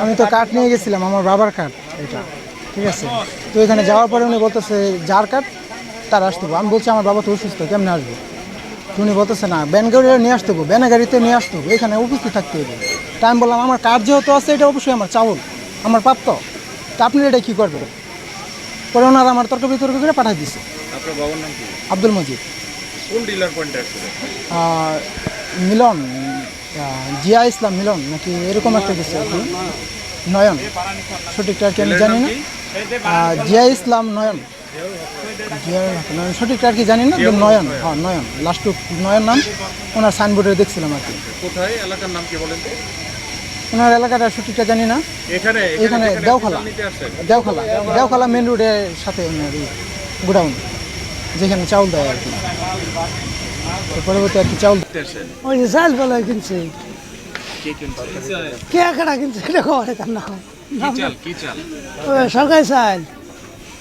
আমি তো কাঠ নিয়ে গেছিলাম আমার বাবার কাঠ এটা ঠিক আছে? তো এখানে যাওয়ার পরে উনি বলতেছে যার কাঠ তার আসতে। আমি বলছি আমার বাবা তো অসুস্থ কেমনে আসব? তো উনি বলতেছে না ব্যান গাড়ি নিয়ে আসতে হবে ব্যানে গাড়িতে নিয়ে আসতে হবে এখানে উপস্থিত থাকতে হবে। তা আমি বললাম আমার কাঠ যেহেতু আছে এটা অবশ্যই আমার চাউল আমার প্রাপ্ত। তা আপনি এটা কী করবেন? পরে ওনারা আমার তর্ক বিতর্ক করে পাঠিয়ে দিছে। কি? আব্দুল মজিদ। কোন ডিলার পয়েন্টে মিলন জিয়া ইসলাম মিলন নাকি এরকম একটা কিছু আর কি? নয়ন। সঠিকটা আর কি আমি জানি না। জিয়া ইসলাম নয়ন। জিয়া নয়ন সঠিকটা আর কি জানি না নয়ন হ্যাঁ নয়ন। লাস্ট নয়ন নাম ওনার সাইনবোর্ডে দেখছিলাম আর কি। কোথায়? এলাকার নাম কি বলেন ওনার এলাকাটা সঠিকটা জানি না। এখানে এখানে দেওখালা। দেওখালা দেওখালা মেন রোডের সাথে ওনার গোডাউন যেখানে চাউল দেয় আর কি। পরবর্তী কি চাউল ওই যে চাল বলে কিনছে। কে কিনছে কিনছে? এটা খবর তার নাম। কি চাল? কি চাল? ওই সরকারি চাল।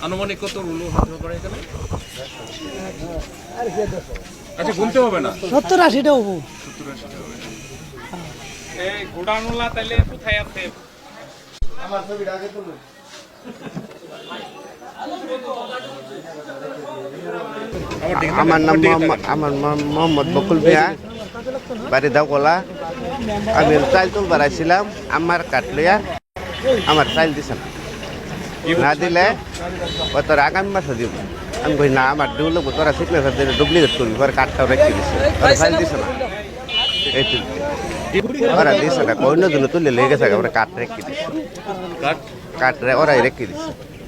আনুমানিক কত রুলো হতে পারে এখানে? আচ্ছা গুনতে হবে না। সত্তর আশিটা হব। এই গোডাউনওয়ালা তাইলে কোথায় আছে? আমার দিকে আমার নাম আমার মোহাম্মদ আমার মোহাম্মদ বকুল মিয়া। বাড়ি দাওকলা আমি চাইল তুল বাড়াইছিলাম আমার কাঠ লইয়া আমার চাইল দিছে না। দিলে ও তোর আগামী মাসে দিব। আমি কই, না, আমার ডিউ লোক তোরা সিগনেচার দিলে ডুপ্লিকেট করবি, পরে কাঠটাও রেখে দিছে। তোর চাইল দিছে না। এই তুলতে ওরা দিছে না অন্য দিন তুলে লেগে গেছে ওরা কাঠ রেখে দিছে। কাঠ রে- ওরাই রেখে দিছে।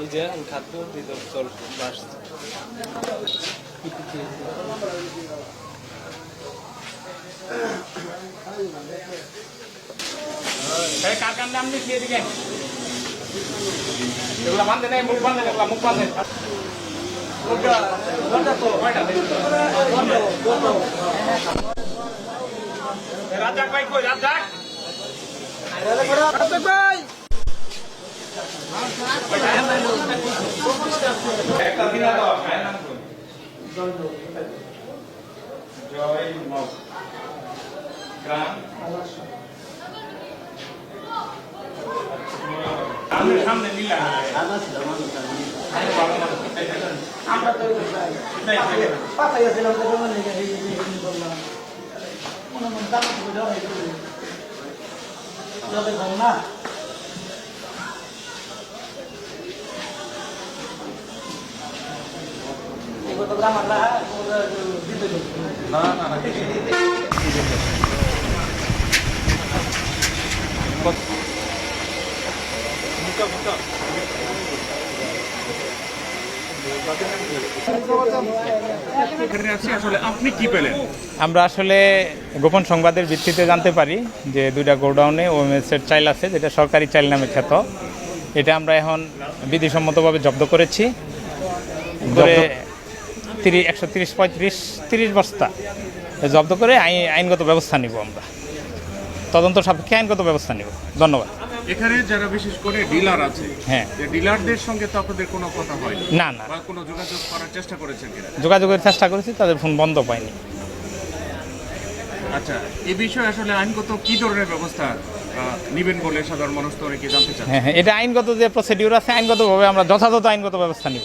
এই যে খাদ্য চল বাস। এই কাকার নাম লিখিয়ে দিকে? এগুলা বান্ধে নেই মুখ বান্ধে এগুলা মুখ বান্ধে। রাজাক ভাই কই রাজাক? রাজাক ভাই একটা দিন দাও ভাই নাম কই জয় মগ গ্রাম সামনে সামনে নিলা আমরা তো এখানে আছি আসলে আপনি কি পেলেন? আমরা আসলে গোপন সংবাদের ভিত্তিতে জানতে পারি যে দুইটা গোডাউনে ওএমএসের চাইল আছে যেটা সরকারি চাইল নামে খ্যাত। এটা আমরা এখন বিধিসম্মতভাবে জব্দ করেছি। করে তিরিশ একশো তিরিশ পঁয়ত্রিশ তিরিশ বস্তা জব্দ করে আইন আইনগত ব্যবস্থা নিব আমরা। তদন্ত সাপেক্ষে আইনগত ব্যবস্থা নিব। ধন্যবাদ। এখানে যারা বিশেষ করে ডিলার আছে হ্যাঁ। ডিলারদের সঙ্গে তো আপনাদের কোনো কথা হয়নি না? না বা কোনো যোগাযোগ করার চেষ্টা করেছেন কিনা? যোগাযোগের চেষ্টা করেছি তাদের ফোন বন্ধ পাইনি। আচ্ছা এই বিষয়ে আসলে আইনগত কি ধরনের ব্যবস্থা নিবেন বলে সাধারণ মানুষ তো অনেকে জানতে চান হ্যাঁ হ্যাঁ এটা আইনগত যে প্রসিডিউর আছে আইনগতভাবে আমরা যথাযথ আইনগত ব্যবস্থা নিব।